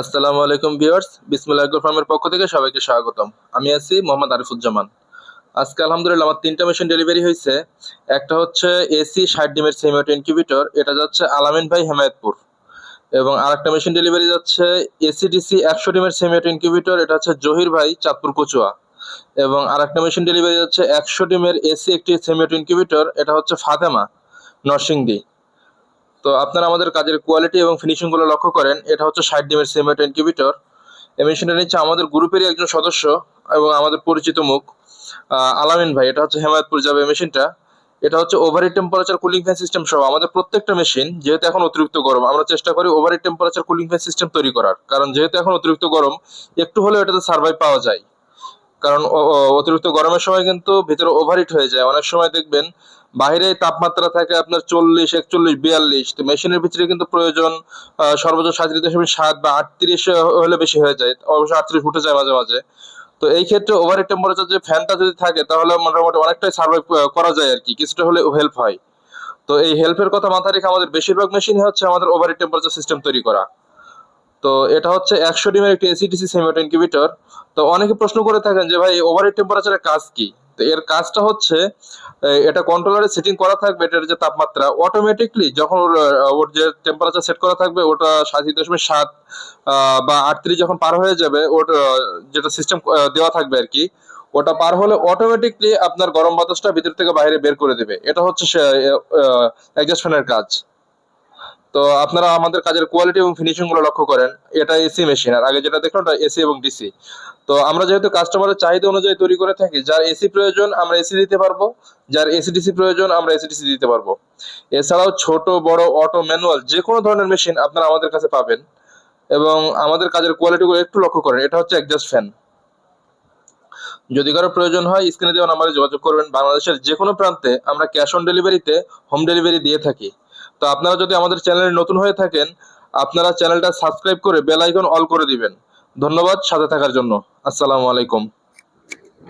আসসালামু আলাইকুম ভিউয়ার্স, বিসমুল্লাহ এগ্রো ফার্মের পক্ষ থেকে সবাইকে স্বাগতম। আমি আছি মোহাম্মদ আরিফুজ্জামান। আজকে আলহামদুলিল্লাহ আমার তিনটা মেশিন ডেলিভারি হয়েছে একটা হচ্ছে এসি ষাট ডিমের সেমিওট ইনকিউবেটর এটা যাচ্ছে আলামিন ভাই হেমায়তপুর। এবং আরেকটা মেশিন ডেলিভারি যাচ্ছে এসিডিসি একশো ডিমের সেমিওট ইনকিউবেটর এটা হচ্ছে জহির ভাই চাঁদপুর কচুয়া। এবং আরেকটা মেশিন ডেলিভারি যাচ্ছে একশো ডিমের এসি একটি সেমিওট ইনকিউবেটর এটা হচ্ছে ফাতেমা, নরসিংদী। তো আপনারা আমাদের কাজের কোয়ালিটি এবং ফিনিশিংগুলো লক্ষ্য করেন, এটা হচ্ছে ষাট ডিমের সেমেট ইনকিউবেটর এই মেশিনটা নিচ্ছে আমাদের গ্রুপেরই একজন সদস্য এবং আমাদের পরিচিত মুখ আলামিন ভাই। এটা হচ্ছে হেমায়তপুর যাবে মেশিনটা এটা হচ্ছে overheat temperature cooling fan system সহ আমাদের প্রত্যেকটা মেশিন যেহেতু এখন অতিরিক্ত গরম, আমরা চেষ্টা করি overheat temperature cooling fan system তৈরি করার। কারণ যেহেতু এখন অতিরিক্ত গরম, একটু হলেও এটাতে সার্ভাইভ পাওয়া যায়। কারণ অতিরিক্ত গরমের সময় কিন্তু ভিতরে ওভারহিট হয়ে যায়। অনেক সময় দেখবেন বাইরে তাপমাত্রা থাকে আপনার চল্লিশ, একচল্লিশ, বিয়াল্লিশ। তো মেশিনের ভিতরে কিন্তু প্রয়োজন সর্বোচ্চ সাঁত্রিশ দশমিক সাত বা আটত্রিশ হলে বেশি হয়ে যায়। অবশ্য আটত্রিশ উঠে যায় মাঝে মাঝে। তো এই ক্ষেত্রে ওভার টেম্পারেচার যে ফ্যানটা যদি থাকে, তাহলে মোটামুটি অনেকটাই সার্ভাইভ করা যায় আর কি। কিছুটা হলে হেল্প হয়। তো এই হেল্পের কথা মাথায় রেখে আমাদের বেশিরভাগ মেশিন হচ্ছে আমাদের ওভার টেম্পারেচার সিস্টেম তৈরি করা। তো এটা হচ্ছে একশো ডিমের একটি এসিডিসি সেমিওট ইনকিউবেটর তো অনেকে প্রশ্ন করে থাকেন যে ভাই ওভার টেম্পারেচারের কাজ কি? তো এর কাজটা হচ্ছে এটা কন্ট্রোলারে সেটিং করা থাকবে, এটার যে তাপমাত্রা। অটোমেটিকলি যখন ওর যে টেম্পারেচার সেট করা থাকবে, ওটা সাতত্রিশ দশমিক সাত বা আটত্রিশ যখন পার হয়ে যাবে, ওর যেটা সিস্টেম দেওয়া থাকবে আর কি, ওটা পার হলে অটোমেটিকলি আপনার গরম বাতাসটা ভিতর থেকে বাইরে বের করে দেবে। এটা হচ্ছে অ্যাডজাস্ট ফ্যানের কাজ। তো আপনারা আমাদের কাজের কোয়ালিটি এবং ফিনিশিংগুলো লক্ষ্য করেন। এটা এসি মেশিন আর আগে যেটা দেখলাম এসি এবং ডিসি তো আমরা যেহেতু কাস্টমারের চাহিদা অনুযায়ী তৈরি করে থাকি, যার এসি প্রয়োজন আমরা এসি দিতে পারব, যার এসি ডিসি প্রয়োজন আমরা এসি ডিসি দিতে পারব। এছাড়াও ছোট, বড় অটো ম্যানুয়াল যে কোনো ধরনের মেশিন আপনারা আমাদের কাছে পাবেন এবং আমাদের কাজের কোয়ালিটি গুলো একটু লক্ষ্য করেন। এটা হচ্ছে অ্যাডজাস্ট ফ্যান যদি কারও প্রয়োজন হয় স্ক্রিনে দেওয়া নাম্বারে যোগাযোগ করবেন। বাংলাদেশের যে কোনো প্রান্তে আমরা ক্যাশ অন ডেলিভারিতে হোম ডেলিভারি দিয়ে থাকি। তো আপনারা যদি আমাদের চ্যানেলে নতুন হয়ে থাকেন, আপনারা চ্যানেলটা সাবস্ক্রাইব করে বেল আইকন অল করে দিবেন। ধন্যবাদ, সাথে থাকার জন্য। আসসালামু আলাইকুম।